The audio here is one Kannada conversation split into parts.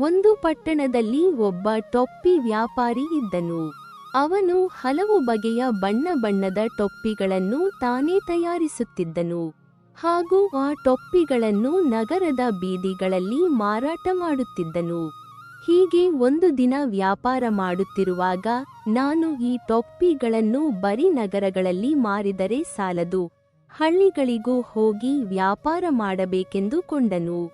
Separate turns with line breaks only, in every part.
ಒಂದು ಪಟ್ಟಣದಲ್ಲಿ ಒಬ್ಬ ಟೊಪ್ಪಿ ವ್ಯಾಪಾರಿ ಇದ್ದನು. ಅವನು ಹಲವು ಬಗೆಯ ಬಣ್ಣ ಬಣ್ಣದ ಟೊಪ್ಪಿಗಳನ್ನು ತಾನೇ ತಯಾರಿಸುತ್ತಿದ್ದನು. ಹಾಗೂ ಆ ಟೊಪ್ಪಿಗಳನ್ನು ನಗರದ ಬೀದಿಗಳಲ್ಲಿ ಮಾರಾಟ ಮಾಡುತ್ತಿದ್ದನು. ಹೀಗೆ ಒಂದು ದಿನ ವ್ಯಾಪಾರ ಮಾಡುತ್ತಿರುವಾಗ ನಾನು ಈ ಟೊಪ್ಪಿಗಳನ್ನು ಬರೀ ನಗರಗಳಲ್ಲಿ ಮಾರಿದರೆ ಸಾಲದು. ಹಳ್ಳಿಗಳಿಗೂ ಹೋಗಿ ವ್ಯಾಪಾರ ಮಾಡಬೇಕೆಂದು ಕೊಂಡನು.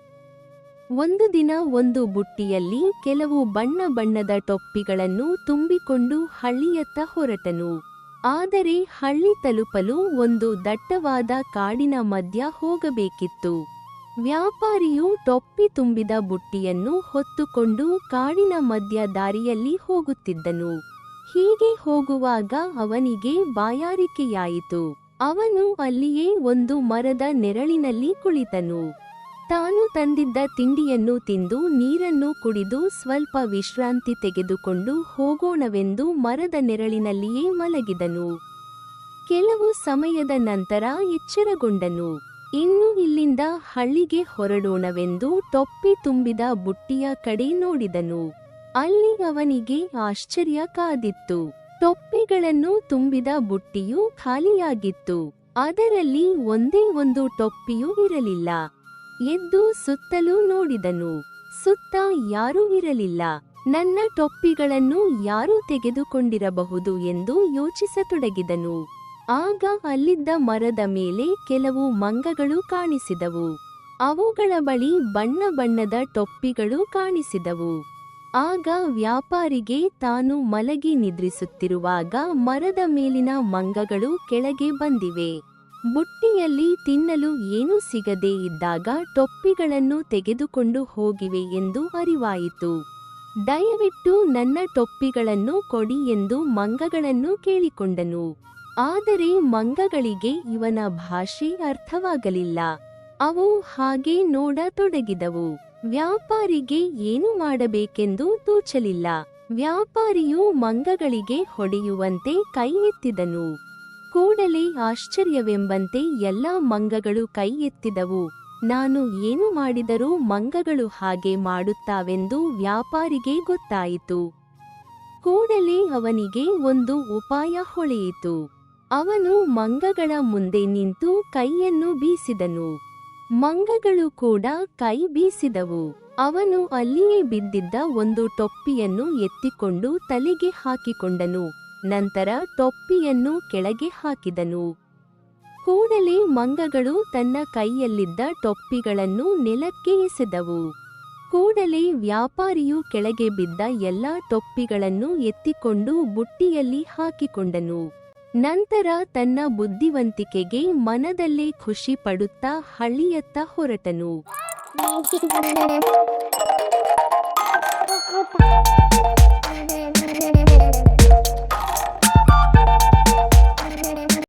ಒಂದು ದಿನ ಒಂದು ಬುಟ್ಟಿಯಲ್ಲಿ ಕೆಲವು ಬಣ್ಣ ಬಣ್ಣದ ಟೊಪ್ಪಿಗಳನ್ನು ತುಂಬಿಕೊಂಡು ಹಳ್ಳಿಯತ್ತ ಹೊರಟನು. ಆದರೆ ಹಳ್ಳಿ ತಲುಪಲು ಒಂದು ದಟ್ಟವಾದ ಕಾಡಿನ ಮಧ್ಯ ಹೋಗಬೇಕಿತ್ತು. ವ್ಯಾಪಾರಿಯು ಟೊಪ್ಪಿ ತುಂಬಿದ ಬುಟ್ಟಿಯನ್ನು ಹೊತ್ತುಕೊಂಡು ಕಾಡಿನ ಮಧ್ಯ ದಾರಿಯಲ್ಲಿ ಹೋಗುತ್ತಿದ್ದನು. ಹೀಗೆ ಹೋಗುವಾಗ ಅವನಿಗೆ ಬಾಯಾರಿಕೆಯಾಯಿತು. ಅವನು ಅಲ್ಲಿಯೇ ಒಂದು ಮರದ ನೆರಳಿನಲ್ಲಿ ಕುಳಿತನು. ತಾನು ತಂದಿದ್ದ ತಿಂಡಿಯನ್ನು ತಿಂದು ನೀರನ್ನು ಕುಡಿದು ಸ್ವಲ್ಪ ವಿಶ್ರಾಂತಿ ತೆಗೆದುಕೊಂಡು ಹೋಗೋಣವೆಂದು ಮರದ ನೆರಳಿನಲ್ಲಿಯೇ ಮಲಗಿದನು. ಕೆಲವು ಸಮಯದ ನಂತರ ಎಚ್ಚರಗೊಂಡನು. ಇನ್ನು ಇಲ್ಲಿಂದ ಹಳ್ಳಿಗೆ ಹೊರಡೋಣವೆಂದು ಟೊಪ್ಪಿ ತುಂಬಿದ ಬುಟ್ಟಿಯ ಕಡೆ ನೋಡಿದನು. ಅಲ್ಲಿ ಅವನಿಗೆ ಆಶ್ಚರ್ಯ ಕಾದಿತ್ತು. ಟೊಪ್ಪಿಗಳನ್ನು ತುಂಬಿದ ಬುಟ್ಟಿಯು ಖಾಲಿಯಾಗಿತ್ತು. ಅದರಲ್ಲಿ ಒಂದೇ ಒಂದು ಟೊಪ್ಪಿಯೂ ಇರಲಿಲ್ಲ. ಎದ್ದು ಸುತ್ತಲೂ ನೋಡಿದನು. ಸುತ್ತ ಯಾರೂ ಇರಲಿಲ್ಲ. ನನ್ನ ಟೊಪ್ಪಿಗಳನ್ನು ಯಾರು ತೆಗೆದುಕೊಂಡಿರಬಹುದು ಎಂದು ಯೋಚಿಸತೊಡಗಿದನು. ಆಗ ಅಲ್ಲಿದ್ದ ಮರದ ಮೇಲೆ ಕೆಲವು ಮಂಗಗಳು ಕಾಣಿಸಿದವು. ಅವುಗಳ ಬಳಿ ಬಣ್ಣ ಬಣ್ಣದ ಟೊಪ್ಪಿಗಳು ಕಾಣಿಸಿದವು. ಆಗ ವ್ಯಾಪಾರಿಗೆ ತಾನು ಮಲಗಿ ನಿದ್ರಿಸುತ್ತಿರುವಾಗ ಮರದ ಮೇಲಿನ ಮಂಗಗಳು ಕೆಳಗೆ ಬಂದಿವೆ. ಬುಟ್ಟಿಯಲ್ಲಿ ತಿನ್ನಲು ಏನೂ ಸಿಗದೇ ಇದ್ದಾಗ ಟೊಪ್ಪಿಗಳನ್ನು ತೆಗೆದುಕೊಂಡು ಹೋಗಿವೆ ಎಂದು ಅರಿವಾಯಿತು. ದಯವಿಟ್ಟು ನನ್ನ ಟೊಪ್ಪಿಗಳನ್ನು ಕೊಡಿ ಎಂದು ಮಂಗಗಳನ್ನು ಕೇಳಿಕೊಂಡನು. ಆದರೆ ಮಂಗಗಳಿಗೆ ಇವನ ಭಾಷೆ ಅರ್ಥವಾಗಲಿಲ್ಲ. ಅವು ಹಾಗೆ ನೋಡತೊಡಗಿದವು. ವ್ಯಾಪಾರಿಗೆ ಏನು ಮಾಡಬೇಕೆಂದು ತೋಚಲಿಲ್ಲ. ವ್ಯಾಪಾರಿಯು ಮಂಗಗಳಿಗೆ ಹೊಡೆಯುವಂತೆ ಕೈ ಎತ್ತಿದನು ಕೂಡಲೇ ಆಶ್ಚರ್ಯವೆಂಬಂತೆ ಎಲ್ಲ ಮಂಗಗಳು ಕೈ ಎತ್ತಿದವು ನಾನು ಏನು ಮಾಡಿದರೂ ಮಂಗಗಳು ಹಾಗೆ ಮಾಡುತ್ತಾವೆಂದು ವ್ಯಾಪಾರಿಗೆ ಗೊತ್ತಾಯಿತು. ಕೂಡಲೇ ಅವನಿಗೆ ಒಂದು ಉಪಾಯ ಹೊಳೆಯಿತು. ಅವನು ಮಂಗಗಳ ಮುಂದೆ ನಿಂತು ಕೈಯನ್ನು ಬೀಸಿದನು. ಮಂಗಗಳು ಕೂಡ ಕೈ ಬೀಸಿದವು. ಅವನು ಅಲ್ಲಿಯೇ ಬಿದ್ದಿದ್ದ ಒಂದು ಟೊಪ್ಪಿಯನ್ನು ಎತ್ತಿಕೊಂಡು ತಲೆಗೆ ಹಾಕಿಕೊಂಡನು. ನಂತರ ಟೊಪ್ಪಿಯನ್ನು ಕೆಳಗೆ ಹಾಕಿದನು. ಕೂಡಲೇ ಮಂಗಗಳು ತನ್ನ ಕೈಯಲ್ಲಿದ್ದ ಟೊಪ್ಪಿಗಳನ್ನು ನೆಲಕ್ಕೆ ಎಸೆದವು. ಕೂಡಲೇ ವ್ಯಾಪಾರಿಯು ಕೆಳಗೆ ಬಿದ್ದ ಎಲ್ಲಾ ಟೊಪ್ಪಿಗಳನ್ನು ಎತ್ತಿಕೊಂಡು ಬುಟ್ಟಿಯಲ್ಲಿ ಹಾಕಿಕೊಂಡನು. ನಂತರ ತನ್ನ ಬುದ್ಧಿವಂತಿಕೆಗೆ ಮನದಲ್ಲೇ ಖುಷಿ ಪಡುತ್ತಾ ಹಳ್ಳಿಯತ್ತ ಹೊರಟನು.